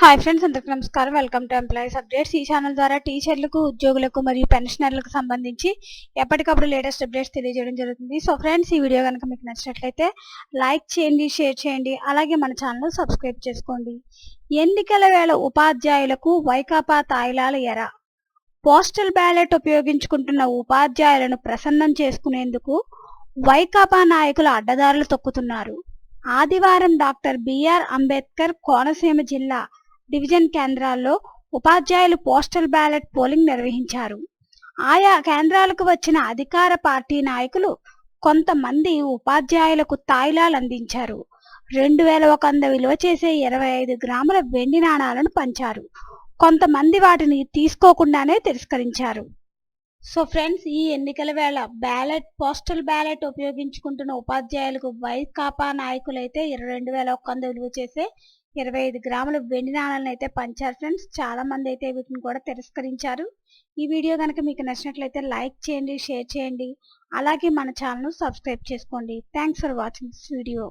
Hi friends అందరికీ నమస్కారం. Welcome to employees updates. ఈ ఛానల్ ద్వారా టీచర్లకు ఉద్యోగులకు మరియు పెన్షనర్లకు సంబంధించి ఎప్పటికప్పుడు లేటెస్ట్ అప్డేట్స్ తెలియజేయడం జరుగుతుంది. సో ఫ్రెండ్స్ ఈ వీడియో కనుక మీకు నచ్చినట్లయితే లైక్ చేయండి షేర్ చేయండి అలాగే మన ఛానల్ సబ్స్క్రైబ్ చేసుకోండి. ఎన్నికల వేళ ఉపాధ్యాయులకు వైకాపా తాయిలాల ఎర. పోస్టల్ బ్యాలెట్ ఉపయోగించుకుంటున్న ఉపాధ్యాయులను ప్రసన్నం చేసుకునేందుకు వైకాపా నాయకులు అడ్డదారులు తొక్కుతున్నారు. ఆదివారం డాక్టర్ బిఆర్ అంబేద్కర్ కోనసీమ జిల్లా డివిజన్ కేంద్రాల్లో ఉపాధ్యాయులు పోస్టల్ బ్యాలెట్ పోలింగ్ నిర్వహించారు. ఆయా కేంద్రాలకు వచ్చిన అధికార పార్టీ నాయకులు కొంతమంది ఉపాధ్యాయులకు తాయిలాలు అందించారు. రెండు వేల ఒక వంద విలువ చేసే ఇరవై ఐదు గ్రాముల వెండి నాణాలను పంచారు. కొంతమంది వాటిని తీసుకోకుండానే తిరస్కరించారు. సో ఫ్రెండ్స్ ఈ ఎన్నికల వేళ బ్యాలెట్ పోస్టల్ బ్యాలెట్ ఉపయోగించుకుంటున్న ఉపాధ్యాయులకు వైకాపా నాయకులైతే ఇరవై రెండు వేల ఒక్క వంద విలువ చేసే ఇరవై ఐదు గ్రాముల వెండి నాణాలను అయితే పంచారు ఫ్రెండ్స్. చాలా మంది అయితే వీటిని కూడా తిరస్కరించారు. ఈ వీడియో కనుక మీకు నచ్చినట్లయితే లైక్ చేయండి షేర్ చేయండి. అలాగే మన ఛానల్ను సబ్స్క్రైబ్ చేసుకోండి. Thanks for watching this video